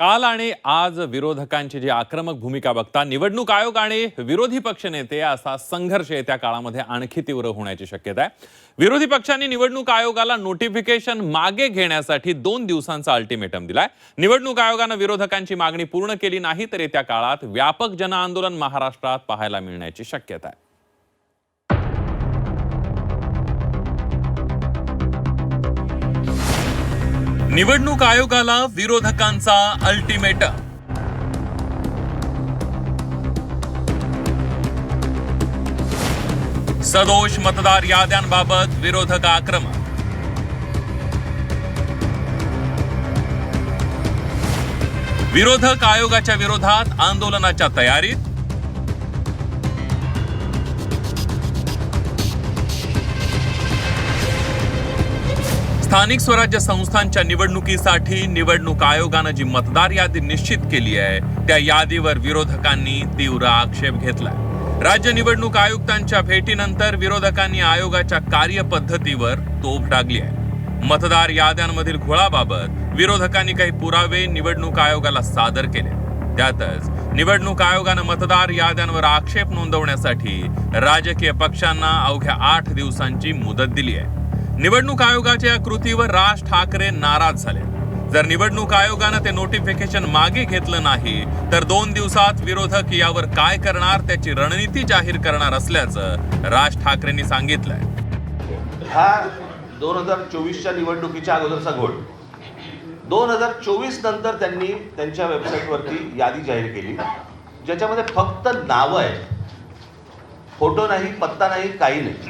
काल आणि आज विरोधकांची जी आक्रमक भूमिका बघता निवडणूक आयोग आणि विरोधी पक्षनेते असा संघर्ष येत्या काळामध्ये आणखी तीव्र होण्याची शक्यता आहे. विरोधी पक्षांनी निवडणूक आयोगाला नोटिफिकेशन मागे घेण्यासाठी दोन दिवसांचा अल्टिमेटम दिलाय. निवडणूक आयोगानं विरोधकांची मागणी पूर्ण केली नाही तर येत्या काळात व्यापक जनआंदोलन महाराष्ट्रात पाहायला मिळण्याची शक्यता आहे. निवडणूक आयोगाला विरोधकांचा अल्टिमेटम सदोष मतदार याद्यांबाबत विरोधक आक्रमक. विरोधक आयोगाच्या विरोधात आंदोलनाच्या तयारीत स्थानिक स्वराज्य संस्थांच्या निवडणुकीसाठी निवडणूक आयोगानं जी मतदार यादी निश्चित केली आहे त्या यादीवर विरोधकांनी तीव्र आक्षेप घेतलाय. राज्य निवडणूक आयुक्तांच्या भेटीनंतर विरोधकांनी आयोगाच्या कार्यपद्धतीवर तोफ डागली आहे. मतदार याद्यांमधील घोळाबाबत विरोधकांनी काही पुरावे निवडणूक आयोगाला सादर केले. त्यातच निवडणूक आयोगानं मतदार याद्यांवर आक्षेप नोंदवण्यासाठी राजकीय पक्षांना अवघ्या आठ दिवसांची मुदत दिली आहे. निवडणूक आयोगाच्या या कृतीवर राज ठाकरे नाराज झाले. जर निवडणूक आयोगानं ते नोटिफिकेशन मागे घेतलं नाही तर दोन दिवसात विरोधक यावर काय करणार त्याची रणनीती जाहीर करणार असल्याचं राज ठाकरेंनी सांगितलंय. हा दोन हजार चोवीसच्या निवडणुकीच्या अगोदरचा घोळ. दोन हजार चोवीस नंतर त्यांनी त्यांच्या वेबसाईटवरती यादी जाहीर केली ज्याच्यामध्ये फक्त नावं आहेत. फोटो नाही पत्ता नाही काही नाही.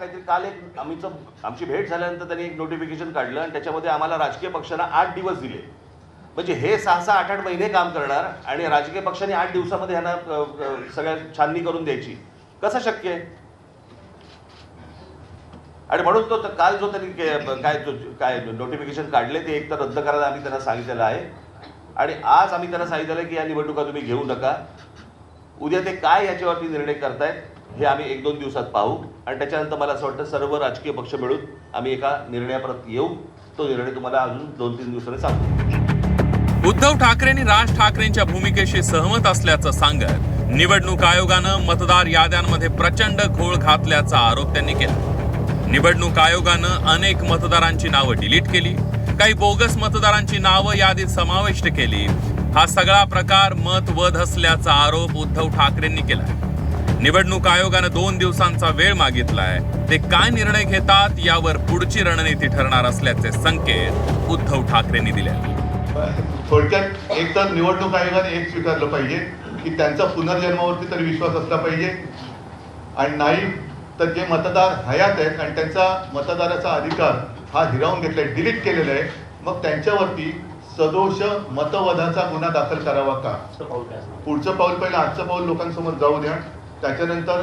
काहीतरी काल एक आमचं आमची भेट झाल्यानंतर त्यांनी एक नोटिफिकेशन काढलं आणि त्याच्यामध्ये आम्हाला राजकीय पक्षांना आठ दिवस दिले. म्हणजे हे सहा सहा आठ आठ महिने काम करणार आणि राजकीय पक्षांनी आठ दिवसामध्ये ह्यांना सगळ्या छाननी करून द्यायची. कसं शक्य आहे? आणि म्हणून तो काल जो त्यांनी काय काय नोटिफिकेशन काढले ते एक तर रद्द करायला आम्ही त्यांना सांगितलेलं आहे. आणि आज आम्ही त्यांना सांगितलेलं आहे की या निवडणुका तुम्ही घेऊ नका. उद्या ते काय याच्यावरती निर्णय करतायत हे आम्ही एक दोन दिवसात पाहू. आणि त्याच्यानंतर मला असं वाटतं सर्व राजकीय पक्ष मिळून आम्ही एका निर्णयाप्रत येऊ. तो निर्णय तुम्हाला अजून दोन तीन दिवसांनी सांगू उद्धव ठाकरेंनी राज ठाकरेंच्या भूमिकेशी सहमत असल्याचं सांगत निवडणूक आयोगानं मतदार याद्यांमध्ये प्रचंड घोळ घातल्याचा आरोप त्यांनी केला. निवडणूक आयोगानं अनेक मतदारांची नावं डिलीट केली. काही बोगस मतदारांची नावं यादीत समाविष्ट केली. हा सगळा प्रकार मत वध असल्याचा आरोप उद्धव ठाकरेंनी केला. निवडणूक आयोगानं दोन दिवसांचा वेळ मागितलाय. ते काय निर्णय घेतात यावर पुढची रणनीती ठरणार असल्याचे संकेत उद्धव ठाकरेंनी दिले. थोडक्यात एक तर निवडणूक आयोगाने एक स्वीकारलं पाहिजे की त्यांचा पुनर्जन्मावरती तरी विश्वास असला पाहिजे. आणि नाही तर जे मतदार हयात आहेत आणि त्यांचा मतदाराचा अधिकार हा हिरावून घेतलाय डिलीट केलेला आहे. मग त्यांच्यावरती सदोष मतवधाचा गुन्हा दाखल करावा का? पुढचं पाऊल पहिलं आजचं पाऊल लोकांसमोर जाऊ द्या. त्याच्यानंतर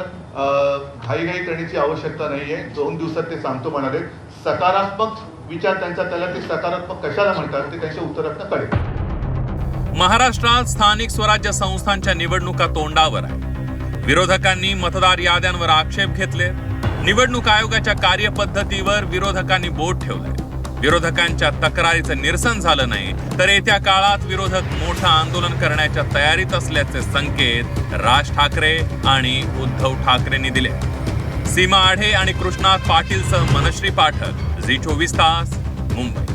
घाईघाई करण्याची आवश्यकता नाही आहे दोन दिवसात ते सांगतो म्हणाले. सकारात्मक विचार त्यांचा त्याला ते सकारात्मक कशाला म्हणतात ते त्यांच्या उत्तरातनं कळेल. महाराष्ट्रात स्थानिक स्वराज्य संस्थांच्या निवडणुका तोंडावर आहे विरोधकांनी मतदार याद्यांवर आक्षेप घेतले. निवडणूक आयोगाच्या कार्यपद्धतीवर विरोधकांनी बोट ठेवलंय. विरोधकांच्या तक्रारीचं निरसन झालं नाही तर येत्या काळात विरोधक मोठं आंदोलन करण्याच्या तयारीत असल्याचे संकेत राज ठाकरे आणि उद्धव ठाकरेंनी दिले. सीमा आढे आणि कृष्णात पाटीलसह मनश्री पाठक झी चोवीस तास मुंबई.